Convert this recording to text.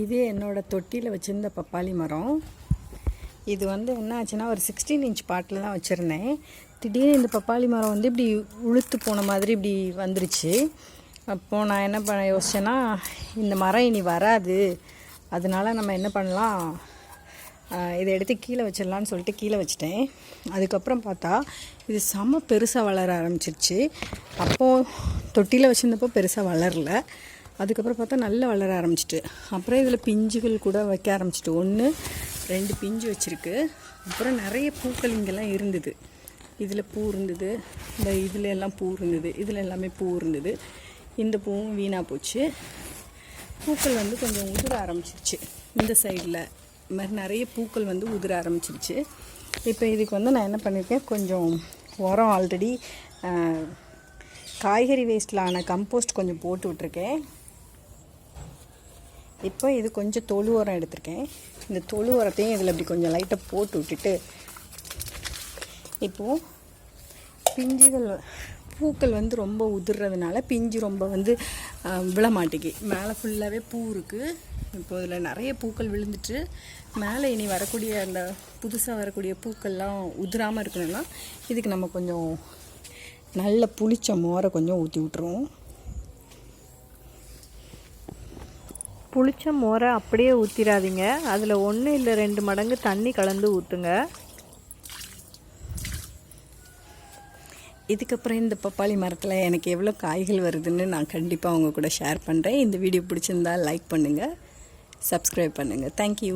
இது என்னோடய தொட்டியில் வச்சுருந்த பப்பாளி மரம். இது வந்து என்ன ஆச்சுன்னா ஒரு சிக்ஸ்டீன் இன்ச் பாட்டில் தான் வச்சுருந்தேன். திடீர்னு இந்த பப்பாளி மரம் வந்து இப்படி உளுத்து போன மாதிரி இப்படி வந்துருச்சு. அப்போது நான் என்ன பண்ண யோசிச்சேன்னா இந்த மரம் இனி வராது. அதனால் நம்ம என்ன பண்ணலாம் இதை எடுத்து கீழே வச்சிடலான்னு சொல்லிட்டு கீழே வச்சிட்டேன். அதுக்கப்புறம் பார்த்தா இது செம பெருசாக வளர ஆரம்பிச்சிருச்சு. அப்போது தொட்டியில் வச்சுருந்தப்போ பெருசாக வளரல. அதுக்கப்புறம் பார்த்தா நல்லா வளர ஆரம்பிச்சிட்டு. அப்புறம் இதில் பிஞ்சுகள் கூட வைக்க ஆரம்பிச்சிட்டு. ஒன்று ரெண்டு பிஞ்சு வச்சுருக்கு. அப்புறம் நிறைய பூக்கள் இங்கெல்லாம் இருந்தது. இதில் பூ இருந்தது. இந்த இதில் எல்லாம் பூ இருந்தது. இதில் எல்லாமே பூ இருந்தது. இந்த பூவும் வீணாக போச்சு. பூக்கள் வந்து கொஞ்சம் உதிர ஆரம்பிச்சிருச்சு. இந்த சைடில். இது மாதிரி நிறைய பூக்கள் வந்து உதிர ஆரம்பிச்சிருச்சு. இப்போ இதுக்கு வந்து நான் என்ன பண்ணியிருக்கேன் கொஞ்சம் உரம் ஆல்ரெடி காய்கறி வேஸ்ட்டில் ஆன கம்போஸ்ட் கொஞ்சம் போட்டு விட்ருக்கேன் இப்போ இது கொஞ்சம் தொழு உரம் எடுத்திருக்கேன். இந்த தொழு உரத்தையும் இதில் இப்படி கொஞ்சம் லைட்டாக போட்டு விட்டுட்டு இப்போது பிஞ்சுகள் பூக்கள் வந்து ரொம்ப உதிர்றதுனால பிஞ்சு ரொம்ப வந்து விழமாட்டேங்கி மேலே ஃபுல்லாகவே பூ இருக்குது இப்போ இதில் நிறைய பூக்கள் விழுந்துட்டு மேலே இனி வரக்கூடிய அந்த புதுசாக வரக்கூடிய பூக்கள்லாம் உதிராமல் இருக்கணும்னா இதுக்கு நம்ம கொஞ்சம் நல்ல புளிச்ச மோரை கொஞ்சம் ஊற்றி விட்ருவோம் புளிச்ச மோரை அப்படியே ஊற்றிடாதீங்க அதில் ஒன்று இல்லை ரெண்டு மடங்கு தண்ணி கலந்து ஊற்றுங்க இதுக்கப்புறம் இந்த பப்பாளி மரத்தில் எனக்கு எவ்வளோ காய்கள் வருதுன்னு நான் கண்டிப்பாக அவங்க கூட ஷேர் பண்ணுறேன் இந்த வீடியோ பிடிச்சிருந்தா லைக் பண்ணுங்கள் சப்ஸ்கிரைப் பண்ணுங்கள் தேங்க்யூ